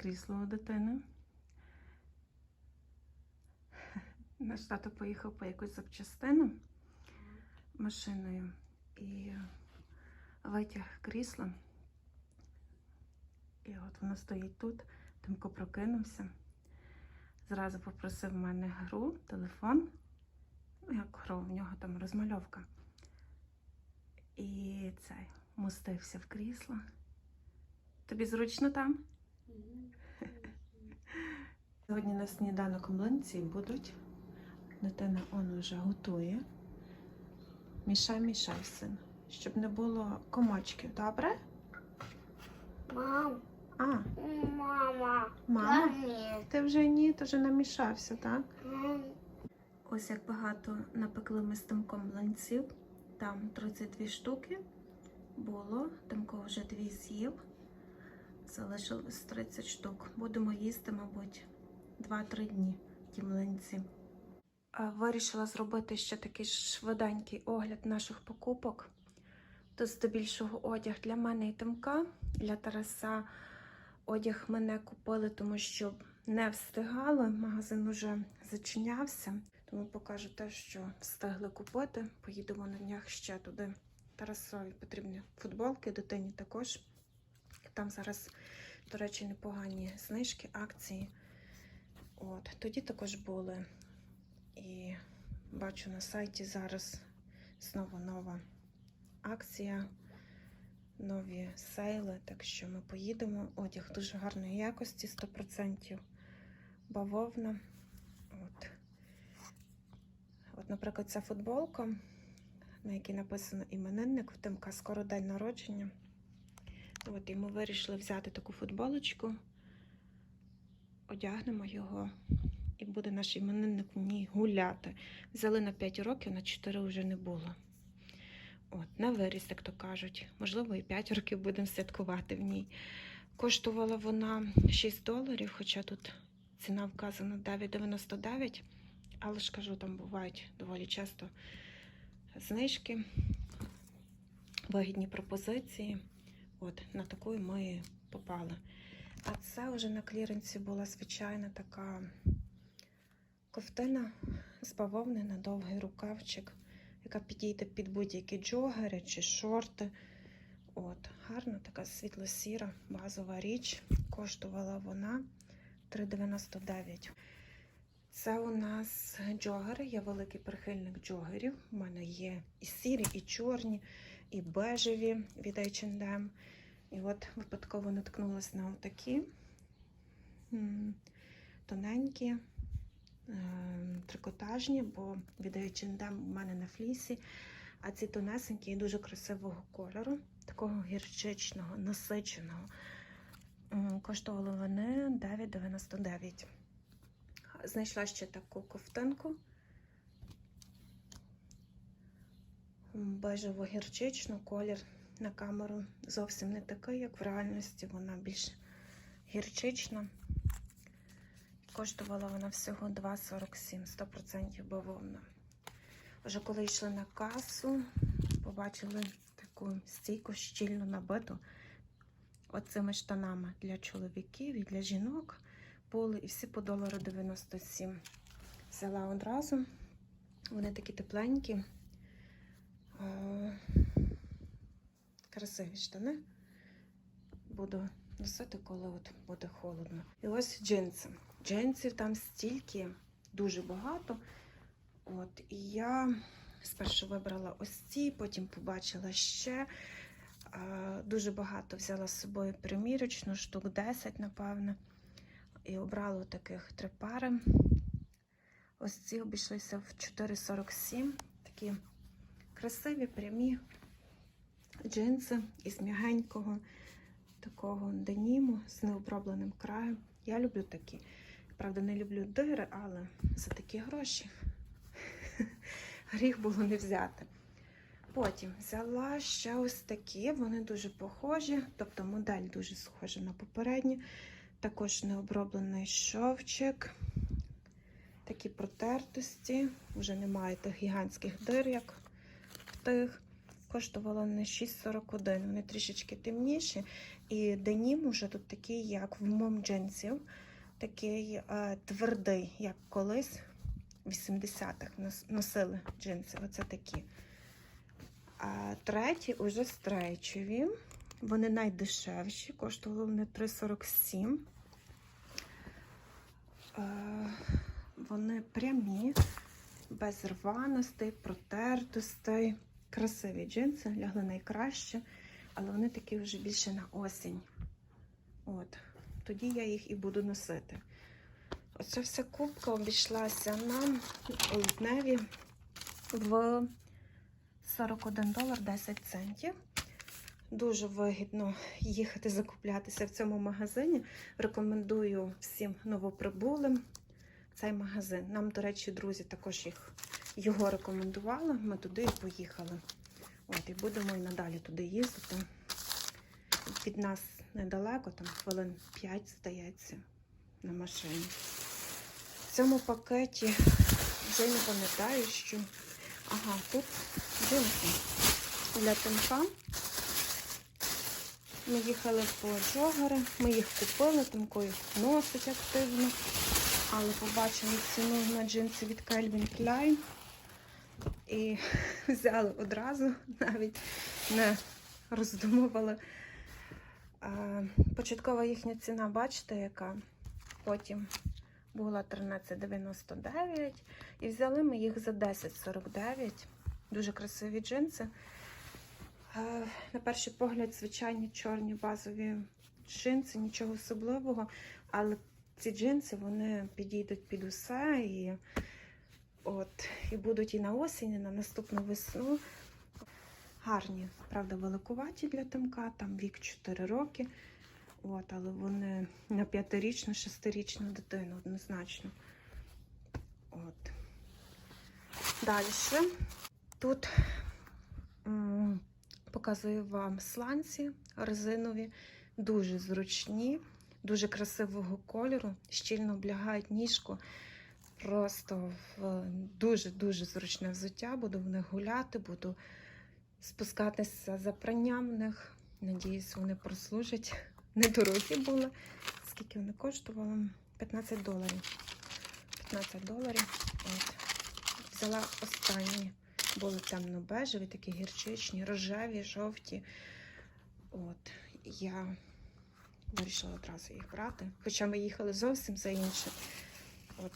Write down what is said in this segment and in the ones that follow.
Крісло дитини. Наш тато поїхав по якусь запчастину машиною і витяг крісло. І от воно стоїть тут. Тимко прокинувся. Зразу попросив в мене гру, телефон. Як гру, в нього там розмальовка. І цей мостився в крісло. Тобі зручно там? Сьогодні на сніданок млинці будуть. Дитина он вже готує. Мішай, мішай, син. Щоб не було комочків, добре? Мам, А, мама, мама, ні. ти вже ні, ти вже намішався, так? Мам, Ось як багато напекли ми з Тимком млинців. Там 32 штуки було. Тимко вже дві з'їв. Залишилось 30 штук. Будемо їсти, мабуть, 2-3 дні ті млинці. Вирішила зробити ще такий швиденький огляд наших покупок. Тут здебільшого одяг для мене і Тимка. Для Тараса одяг ми не купили, тому що не встигали. Магазин уже зачинявся. Тому покажу те, що встигли купити. Поїдемо на днях ще туди. Тарасові потрібні футболки, дитині також. Там зараз, до речі, непогані знижки, акції. От. Тоді також були. І бачу на сайті зараз знову нова акція, нові сейли. Так що ми поїдемо. Одяг дуже гарної якості, 100% бавовна. От. От, наприклад, ця футболка, на якій написано іменинник, в Тимка скоро день народження. От, і ми вирішили взяти таку футболочку, одягнемо його, і буде наш іменинник в ній гуляти. Взяли на 5 років, на 4 вже не було. От, на виріс, як то кажуть. Можливо, і 5 років будемо святкувати в ній. Коштувала вона 6 доларів, хоча тут ціна вказана 9,99. Але ж кажу, там бувають доволі часто знижки, вигідні пропозиції. От, на таку ми попали. А це вже на кліренсі була звичайна така ковтина з бавовни на довгий рукавчик, яка підійде під будь-які джогери чи шорти. От, гарна така світло-сіра базова річ. Коштувала вона 3,99. Це у нас джогери. Я великий прихильник джогерів. У мене є і сірі, і чорні, і бежеві від H&M. І от випадково наткнулася на такі тоненькі, ем, трикотажні, бо від H&M у мене на флісі. А ці тонесенькі і дуже красивого кольору, такого гірчичного, насиченого. Коштували вони 9,99. Знайшла ще таку ковтинку. Бежево-гірчичну колір на камеру зовсім не такий, як в реальності. Вона більш гірчична. Коштувала вона всього 2,47, 100% бавовна. Вже коли йшли на касу, побачили таку стійку щільно набиту оцими штанами для чоловіків і для жінок були і всі по долару 97. Взяла одразу. Вони такі тепленькі. Красиві штани. Буду носити, коли от буде холодно. І ось джинси. Джинсів там стільки, дуже багато. От, і я спершу вибрала ось ці, потім побачила ще. Дуже багато взяла з собою примірочну, штук 10, напевно. І обрала таких три пари. Ось ці обійшлися в 4,47. Такі красиві, прямі джинси із м'ягенького такого деніму з необробленим краєм. Я люблю такі. Правда, не люблю дири, але за такі гроші гріх було не взяти. Потім взяла ще ось такі, вони дуже похожі, тобто модель дуже схожа на попередню. Також необроблений шовчик. Такі протертості. Вже немає тих гігантських дир, як в тих. Коштувало не 6,41. Вони трішечки темніші. І денім уже тут такий, як в мом джинсів. Такий е, твердий, як колись в 80-х носили джинси. Оце такі. А треті уже стрейчові. Вони найдешевші, коштували вони 3,47. Е, Вони прямі, без рваностей, протертостей. Красиві джинси, лягли найкраще, але вони такі вже більше на осінь. От. Тоді я їх і буду носити. Оця вся кубка обійшлася нам у лютневі в 41 долар 10 центів. Дуже вигідно їхати закуплятися в цьому магазині. Рекомендую всім новоприбулим цей магазин. Нам, до речі, друзі також їх, його рекомендували. Ми туди і поїхали. От, і будемо і надалі туди їздити. Від нас недалеко, там хвилин 5 здається, на машині. В цьому пакеті вже не пам'ятаю, що. Ага, тут джинси для тимка. Ми їхали по джогери, ми їх купили, Тимко їх носить активно. Але побачили ціну на джинси від Calvin Klein і взяли одразу, навіть не роздумували. Початкова їхня ціна, бачите, яка потім була 13,99 і взяли ми їх за 10,49. Дуже красиві джинси. На перший погляд, звичайні чорні базові джинси, нічого особливого, але ці джинси вони підійдуть під усе і, от, і будуть і на осінь, і на наступну весну. Гарні, правда, великуваті для тимка, там вік 4 роки. От, але вони на п'ятирічну, шестирічну дитину однозначно. От. Далі. Тут м, показую вам сланці резинові, дуже зручні, дуже красивого кольору, щільно облягають ніжку. Просто в дуже-дуже зручне взуття. Буду в них гуляти, буду спускатися за пранням в них. Надіюсь, вони прослужать. Недорогі були. Скільки вони коштували? 15 доларів. 15 доларів. От. Взяла останні. Були темно-бежеві, такі гірчичні, рожеві, жовті. От. Я вирішила одразу їх брати. Хоча ми їхали зовсім за іншим.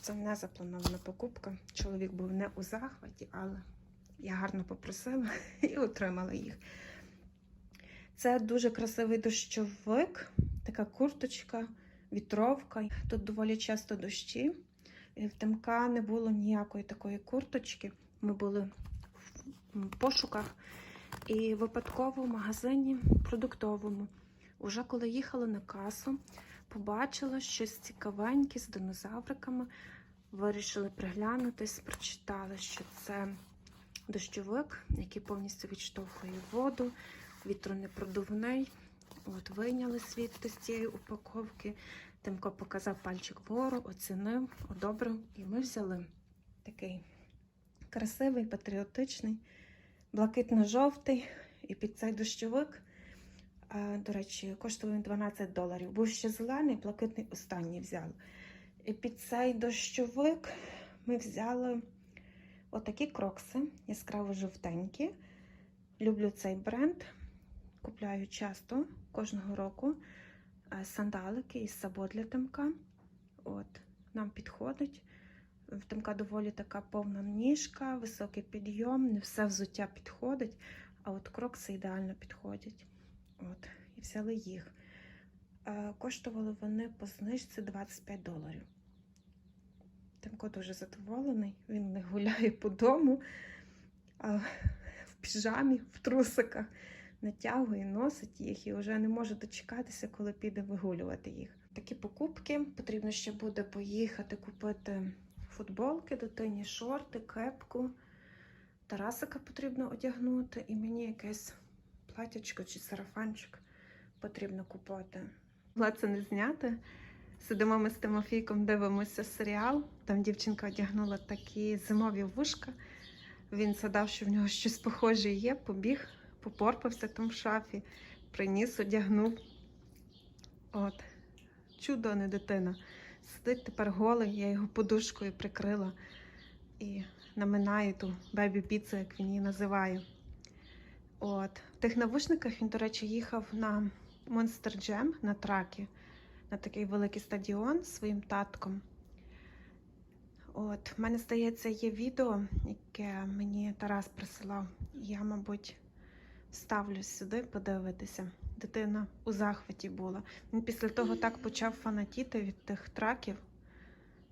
Це не запланована покупка. Чоловік був не у захваті, але я гарно попросила і отримала їх. Це дуже красивий дощовик, така курточка, вітровка. Тут доволі часто дощі. В Тимка не було ніякої такої курточки. Ми були в пошуках. І випадково в магазині продуктовому, уже коли їхала на касу, побачила щось цікавеньке з динозавриками. Вирішили приглянутись, прочитали, що це дощовик, який повністю відштовхує воду, вітронепродувний. От вийняли світ з цієї упаковки. Тимко показав пальчик вгору, оцінив, одобрив, і ми взяли такий красивий, патріотичний, блакитно-жовтий. І під цей дощовик, до речі, коштував він 12 доларів. Був ще зелений, блакитний останній взяли. І під цей дощовик ми взяли отакі крокси, яскраво жовтенькі. Люблю цей бренд. Купляю часто кожного року сандалики із сабо для тимка. От, нам підходить. В тимка доволі така повна ніжка, високий підйом, не все взуття підходить, а от крокси ідеально підходять. От, і взяли їх. Коштували вони по знижці 25 доларів. Тимко дуже задоволений. Він не гуляє по дому, а в піжамі, в трусиках, натягує, носить їх і вже не може дочекатися, коли піде вигулювати їх. Такі покупки потрібно ще буде поїхати купити футболки дитині, шорти, кепку. Тарасика потрібно одягнути, і мені якесь платячко чи сарафанчик потрібно купити. Могла це не зняти. Сидимо ми з Тимофійком, дивимося серіал. Там дівчинка одягнула такі зимові вушка. Він згадав, що в нього щось похоже є, побіг, попорпався там в шафі, приніс, одягнув. От, чудо, не дитина. Сидить тепер голий, я його подушкою прикрила і наминаю ту бебі-піцу, як він її називає. От. В тих навушниках він, до речі, їхав на Monster Jam на тракі, на такий великий стадіон зі своїм татком. От, в мене здається, є відео, яке мені Тарас присилав. Я, мабуть, ставлю сюди подивитися. Дитина у захваті була. Він після того так почав фанатіти від тих траків.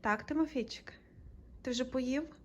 Так, Тимофійчик, ти вже поїв?